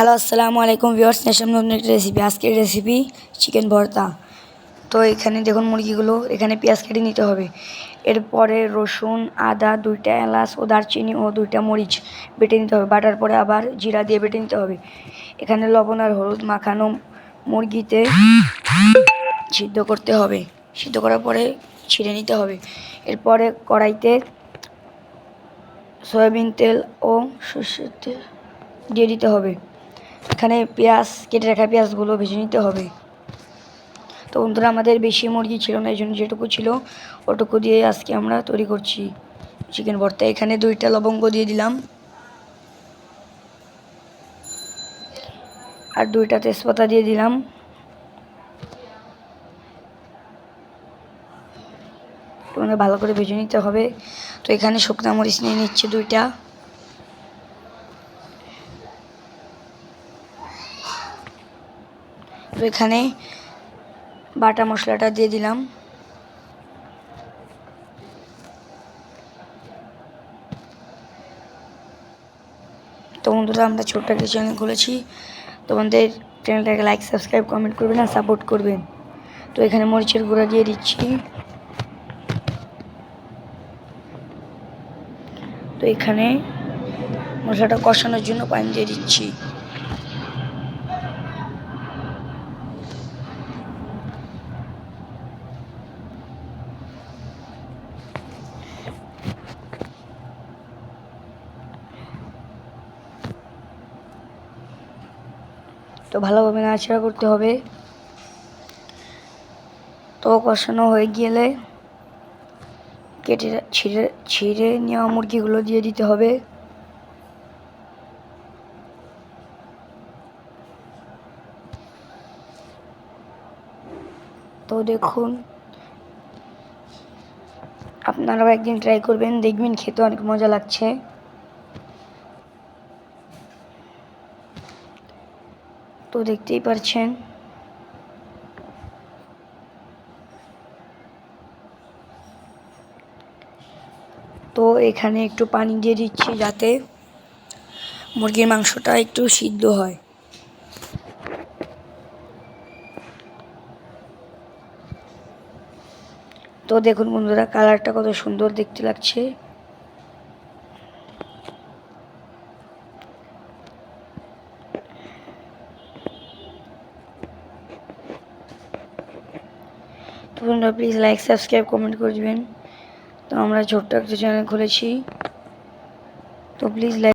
Hello আসসালামু আলাইকুম viewers নেশাম নতুন একটা রেসিপি আজকের রেসিপি চিকেন ভর্তা। তো এখানে দেখুন মুরগিগুলো, এখানে পেঁয়াজ কেটে নিতে হবে। এরপরে রসুন, আদা, দুইটা এলাচ ও দারচিনি ও দুইটা মরিচ বেটে নিতে হবে। বাটার পরে আবার জিরা দিয়ে বেটে নিতে হবে। এখানে লবণ আর হলুদ মাখানো মুরগিতে সিদ্ধ করতে হবে। সিদ্ধ করার পরে ছিঁড়ে নিতে হবে। এরপরে কড়াইতে সয়াবিন তেল ও সর্ষের তেল দিয়ে দিতে হবে। এখানে পেঁয়াজ, কেটে রাখা পেঁয়াজগুলো ভেজে নিতে হবে। তো বন্ধুরা, আমাদের বেশি মুরগি ছিল না এই জন্য যেটুকু ছিল ওটুকু দিয়ে আজকে আমরা তৈরি করছি চিকেন ভর্তা। এখানে দুইটা লবঙ্গ দিয়ে দিলাম। আর দুইটা তেজপাতা দিয়ে দিলাম। ভালো করে ভেজে নিতে হবে। তো এখানে শুকনা মরিচ নিয়ে নিচ্ছি দুইটা। তো এখানে বাটা মশলাটা দিয়ে দিলাম। তো বন্ধুরা, আমরা ছোট্ট একটা চ্যানেল খুলেছি। তোমাদের চ্যানেলটাকে লাইক সাবস্ক্রাইব কমেন্ট করবেন আর সাপোর্ট করবেন। তো এখানে মরিচের গুঁড়া দিয়ে দিচ্ছি। তো এখানে মশলাটা কষানোর জন্য পানি দিয়ে দিচ্ছি। তো ভালোভাবে নাড়াচাড়া করতে হবে। তো কষানো হয়ে গেলে কেটে ছিঁড়ে ছিঁড়ে নেওয়া মুরগিগুলো দিয়ে দিতে হবে। তো দেখুন, আপনারাও একদিন ট্রাই করবেন, দেখবেন খেতে অনেক মজা লাগছে। তো দেখতেই পারছেন। তো এখানে একটু পানি দিয়ে দিচ্ছি যাতে মুরগির মাংসটা একটু সিদ্ধ হয়। তো দেখুন বন্ধুরা, কালারটা কত সুন্দর দেখতে লাগছে। তো বন্ধুরা প্লিজ লাইক সাবস্ক্রাইব কমেন্ট করবেন। তো আমরা ছোট্ট একটা চ্যানেল খুলেছি। তো প্লিজ লাইক